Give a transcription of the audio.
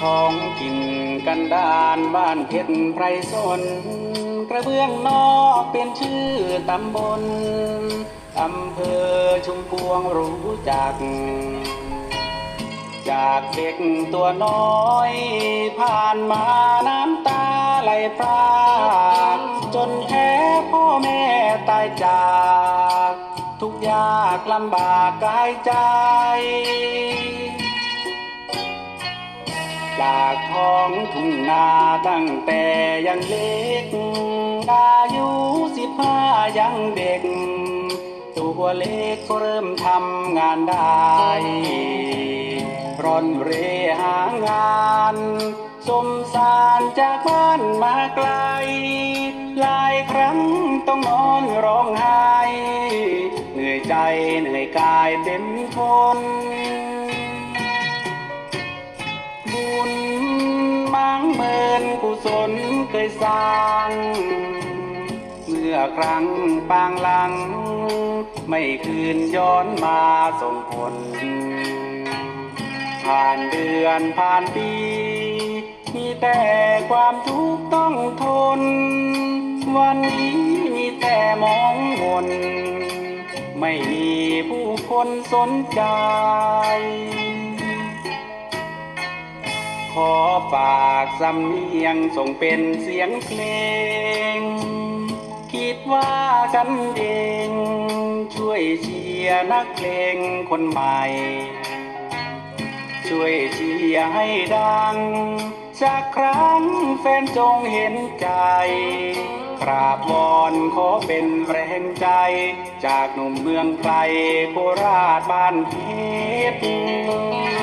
ท้องกินกันดานบ้านเพชรไพรสน กระเบื้องนอกเป็นชื่อตำบล อำเภอชุมพวงรู้จัก จากเด็กตัวน้อย ผ่านมาน้ำตาไหลพรากจนแพ้พ่อแม่ตายจาก ทุกยากลำบากกายใจ จากท้องทุ่งนาตั้งแต่ยังเล็ก อายุสิบห้ายังเด็ก ตัวเล็กก็เริ่มทำงานได้ร่อนเรหางานสมสารจากบ้านมาไกล หลายครั้งต้องนอนร้องไห้ ใจเหนื่อยกายเต็มทน บุญมังเมินกุศลเคยสร้าง เมื่อครั้งปางหลัง ไม่คืนย้อนมาส่งผล ผ่านเดือนผ่านปี มีแต่ความทุกข์ต้องทน วันนี้มีแต่มองมน ไม่มีผู้คนสนใจ ขอฝากสำเนียงส่งเป็นเสียงเพลง คิดว่ากันเอง ช่วยเชียร์นักเพลงคนใหม่ ช่วยเชียร์ให้ดัง สักครั้งแฟนจงเห็นใจ กราบวอนขอเป็นแรงใจ จากหนุ่มเมืองไกลโคราชบ้านเพชร